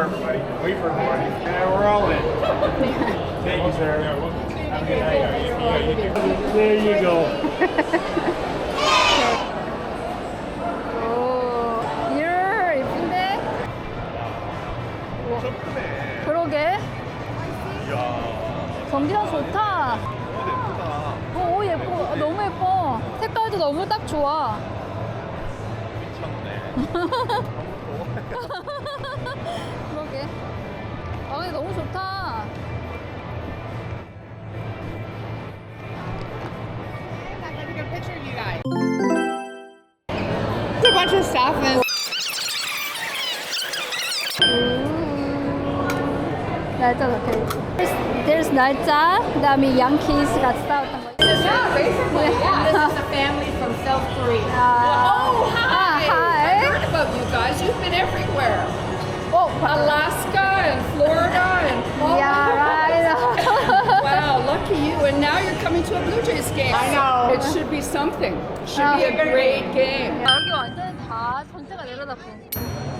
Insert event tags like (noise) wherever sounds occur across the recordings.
for everybody. Wait for everybody. Yeah, we're all in. (laughs) Thank you, sir. Have a good night. There you go. (laughs) to stop and. That's okay. There's, there's Nalza, dami Yankees, Gatsa. Yeah, basically, yeah. This is a family from South Korea. Uh, oh, hi! Uh, hi! I heard about you guys. You've been everywhere. Oh, Alaska and Florida and Florida. Yeah, right. (laughs) (laughs) wow, lucky you. And now you're coming to a Blue Jays game. I know. It should be something. Should uh, be oh. a great game. Yeah. 전체가 내려다보.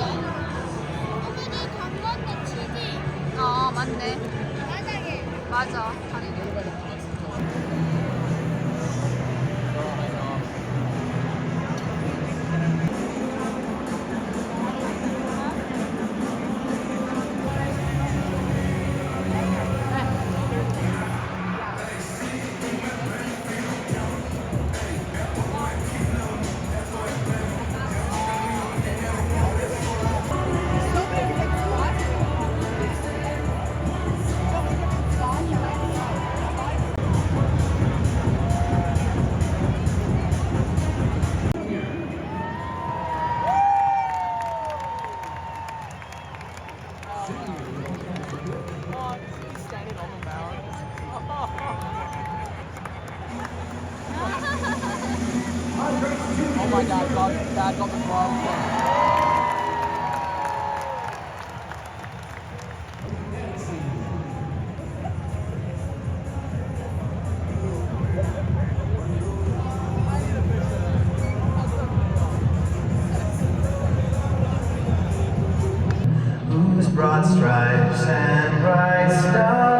어머니 강건도 치즈. 어 맞네. 바닥에. 맞아. 다리네. Stripes and bright stars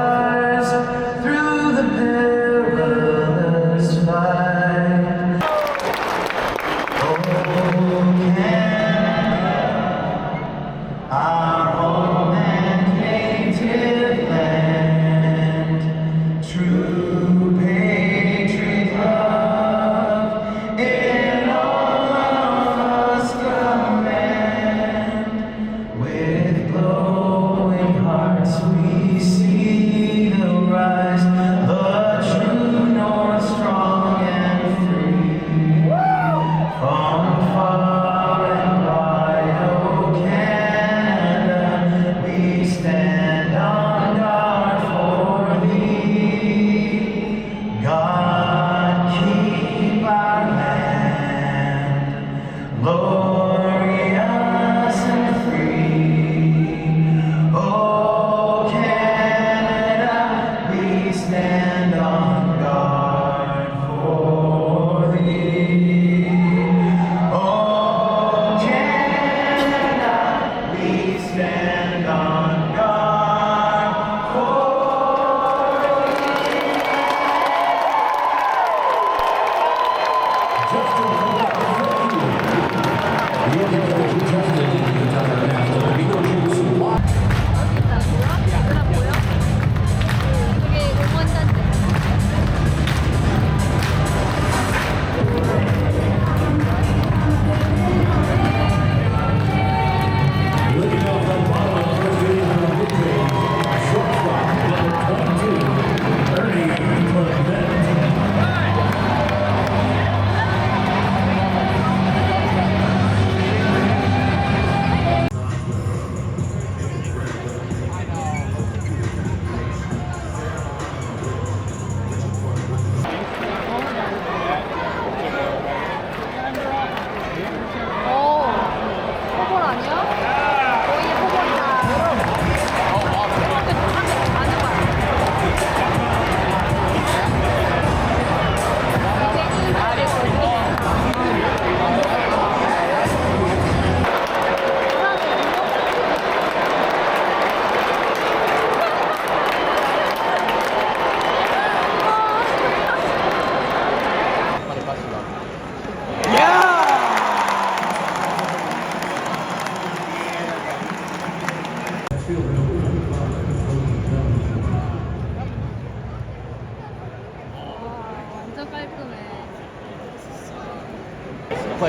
stand.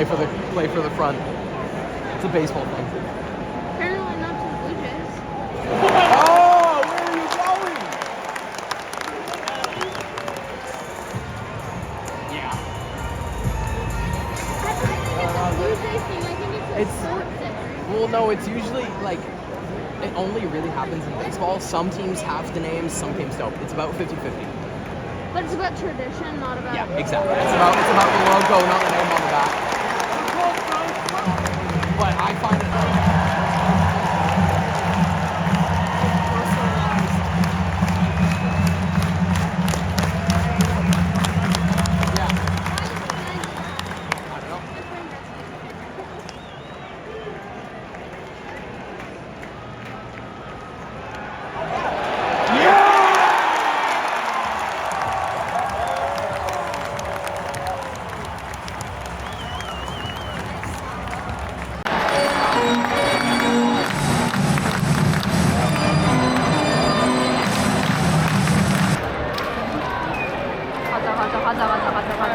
Play for the play for the front. It's a baseball thing. Apparently not to the Blue Jays. Oh, where are you going? Yeah. I don't think it's Blue Jays thing. I think it's a It's- sport thing. Well, no, it's usually like it only really happens in baseball. Some teams have the names, some teams don't. It's about 50-50. But it's about tradition, not about. Yeah, exactly. It's about it's about the logo, not the name on 好，好，好